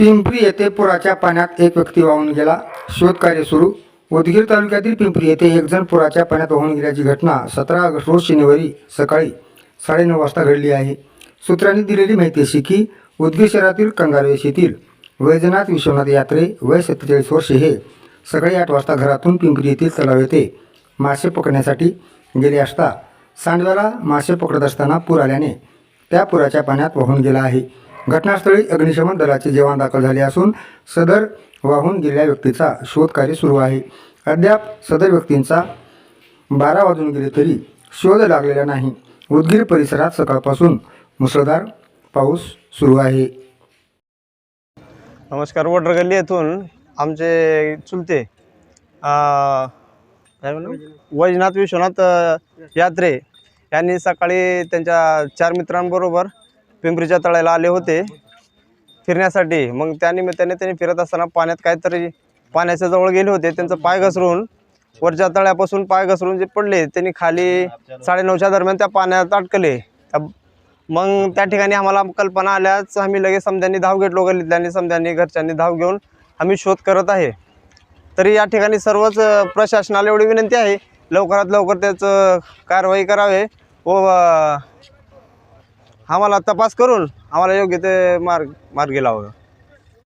पिंपरी येथे पुराच्या पाण्यात एक व्यक्ती वाहून गेला. शोधकार्य सुरू. उदगीर तालुक्यातील पिंपरी येथे एक जण पुराच्या पाण्यात वाहून गेल्याची घटना सतरा ऑगस्ट रोज शनिवारी सकाळी साडेनऊ वाजता घडली आहे. सूत्रांनी दिलेली माहिती अशी की उदगीर शहरातील कंगारवेश येथील वैजनाथ विश्वनाथ यात्रे वय सत्तेचाळीस वर्षे हे सकाळी आठ वाजता घरातून पिंपरी येथील तलाव येथे मासे पकडण्यासाठी गेले असता सांडव्याला मासे पकडत असताना पूर आल्याने त्या पुराच्या पाण्यात वाहून गेला आहे. घटनास्थळी अग्निशमन दलाचे जवान दाखल झाले असून सदर वाहून गेलेल्या व्यक्तीचा शोधकार्य सुरू आहे. अद्याप सदर व्यक्तींचा बारा वाजून गेले तरी शोध लागलेला नाही. उदगीर परिसरात सकाळपासून मुसळधार पाऊस सुरू आहे. नमस्कार वडर गल्ली येथून आमचे चुलते वैजनाथ विश्वनाथ यात्रे यांनी सकाळी त्यांच्या चार मित्रांबरोबर पिंपरीच्या तळ्याला आले होते फिरण्यासाठी. मग त्या निमित्ताने त्यांनी फिरत असताना पाण्यात काहीतरी पाण्याच्या जवळ गेले होते. त्यांचं पाय घसरून वरच्या तळ्यापासून पाय घसरून जे पडले त्यांनी खाली साडेनऊच्या दरम्यान त्या पाण्यात अडकले त्या- मग त्या ठिकाणी आम्हाला कल्पना आल्याच आम्ही लगेच समध्यांनी धाव घेतलो गल्लीतल्यांनी समध्यांनी घरच्यांनी धाव घेऊन आम्ही शोध करत आहे. तरी या ठिकाणी सर्वच प्रशासनाला एवढी विनंती आहे लवकरात लवकर त्याचं कारवाई करावे व आम्हाला तपास करून आम्हाला योग्य ते मार्ग मार्गी लावावं.